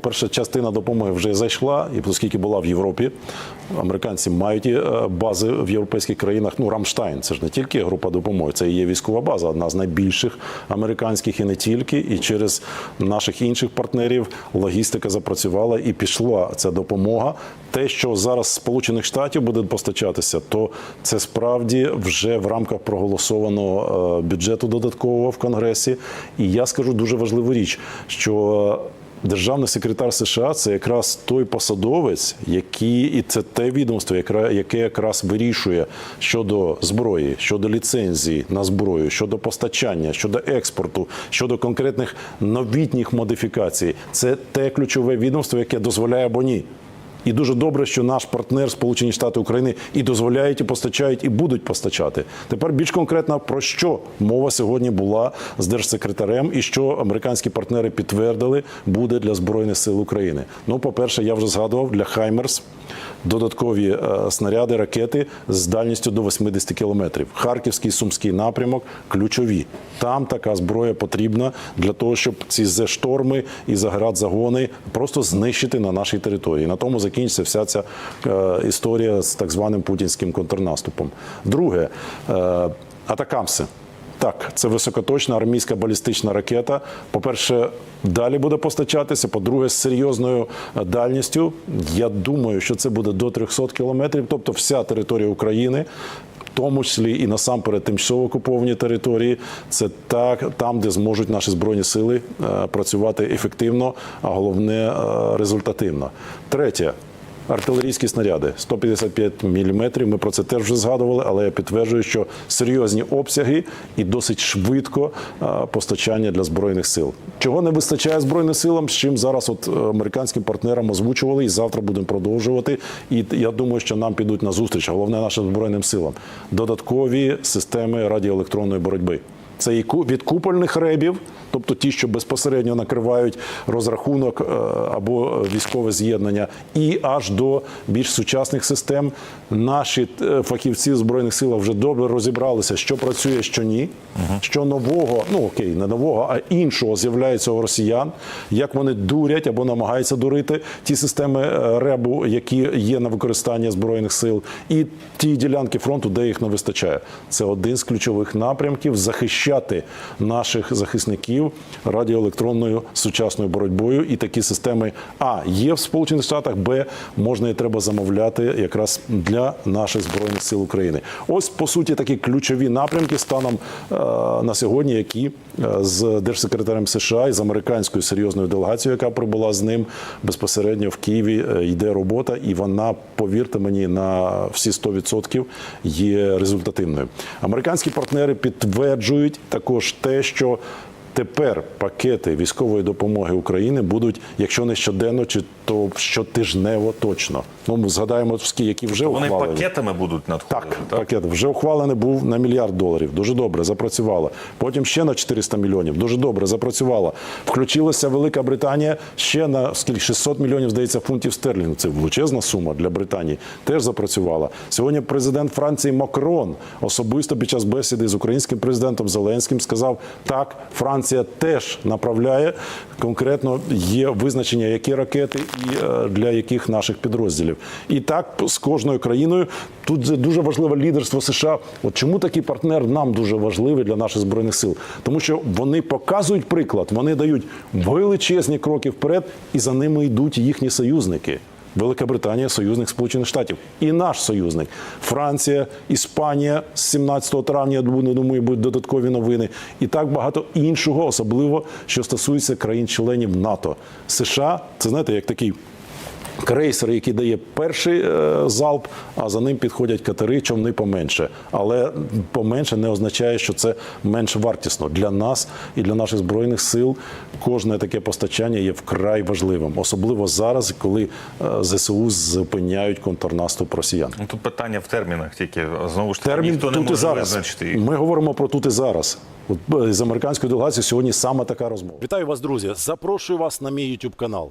По-перше, частина допомоги вже зайшла, і оскільки була в Європі, американці мають е, бази в європейських країнах. Ну, Рамштайн, це ж не тільки група допомоги, це і є військова база, одна з найбільших американських і не тільки. І через наших інших партнерів логістика запрацювала і пішла ця допомога. Те, що зараз Сполучених Штатів буде постачатися, то це справді вже в рамках проголосованого е, бюджету додаткового в Конгресі. І я скажу дуже важливу річ, що Державний секретар США це якраз той посадовець, який і це те відомство, яке, якраз вирішує щодо зброї, щодо ліцензії на зброю, щодо постачання, щодо експорту, щодо конкретних новітніх модифікацій. Це те ключове відомство, яке дозволяє або ні. І дуже добре, що наш партнер Сполучені Штати України і дозволяють, і постачають, і будуть постачати. Тепер більш конкретно про що мова сьогодні була з держсекретарем, і що американські партнери підтвердили буде для збройних сил України. Ну, по-перше, я вже згадував для Хаймерс додаткові е, снаряди, ракети з дальністю до 80 кілометрів. Харківський сумський напрямок ключові. Там така зброя потрібна для того, щоб ці Зе-шторми і заградзагони просто знищити на нашій території. На тому закінчиться вся ця е, історія з так званим путінським контрнаступом. Друге, е, атакамси. Так, це високоточна армійська балістична ракета. По-перше, далі буде постачатися. По-друге, з серйозною е, дальністю. Я думаю, що це буде до 300 кілометрів, тобто вся територія України. Тому числі і насамперед тимчасово окуповані території, це так там, де зможуть наші збройні сили е, працювати ефективно, а головне е, результативно. Третє. Артилерійські снаряди 155 мм, Ми про це теж вже згадували, але я підтверджую, що серйозні обсяги і досить швидко е, постачання для збройних сил. Чого не вистачає збройним силам, з чим зараз от е, американським партнерам озвучували, і завтра будемо продовжувати. І я думаю, що нам підуть на зустріч, головне нашим збройним силам. Додаткові системи радіоелектронної боротьби. Це і від купольних ребів, тобто ті, що безпосередньо накривають розрахунок е, або військове з'єднання, і аж до більш сучасних систем. Наші е, фахівці збройних силах вже добре розібралися, що працює, що ні, що нового, ну окей, не нового, а іншого з'являється у росіян, як вони дурять або намагаються дурити ті системи е, ребу, які є на використання збройних сил, і ті ділянки фронту, де їх не вистачає. Це один з ключових напрямків захищати наших захисників радіоелектронною сучасною боротьбою. І такі системи А є в Сполучених Штатах, Б можна і треба замовляти якраз для наших збройних сил України. Ось по суті такі ключові напрямки станом е, на сьогодні, які е, з держсекретарем США і з американською серйозною делегацією, яка прибула з ним безпосередньо в Києві, е, йде робота, і вона, повірте мені, на всі 100% є результативною. Американські партнери підтверджують також те, що Тепер пакети військової допомоги України будуть, якщо не щоденно, чи то щотижнево точно. Ну ми згадаємо, які вже Вони ухвалені. пакетами будуть надходити. Так, пакет вже ухвалений був на мільярд доларів. Дуже добре запрацювало. Потім ще на 400 мільйонів. Дуже добре запрацювало. Включилася Велика Британія ще на скільки 600 мільйонів, здається, фунтів стерлінгів. Це величезна сума для Британії. Теж запрацювала. Сьогодні президент Франції Макрон особисто під час бесіди з українським президентом Зеленським сказав: так, Франція теж направляє конкретно є визначення, які ракети і е, для яких наших підрозділів. І так з кожною країною тут дуже важливе лідерство США. От чому такий партнер нам дуже важливий для наших збройних сил? Тому що вони показують приклад, вони дають величезні кроки вперед, і за ними йдуть їхні союзники. Велика Британія союзник Сполучених Штатів і наш союзник Франція, Іспанія з 17 травня. Я думаю, будуть додаткові новини, і так багато іншого, особливо що стосується країн-членів НАТО. США це знаєте, як такий. Крейсер, який дає перший е, залп, а за ним підходять катери, човни поменше. Але поменше не означає, що це менш вартісно для нас і для наших збройних сил. Кожне таке постачання є вкрай важливим, особливо зараз, коли е, ЗСУ зупиняють контрнаступ росіян. Ну, Тут питання в термінах тільки знову ж таки Термін ніхто не тут і зараз. визначити. Ми говоримо про тут і зараз. От е, з американською делегацією сьогодні саме така розмова. Вітаю вас, друзі! Запрошую вас на мій YouTube канал.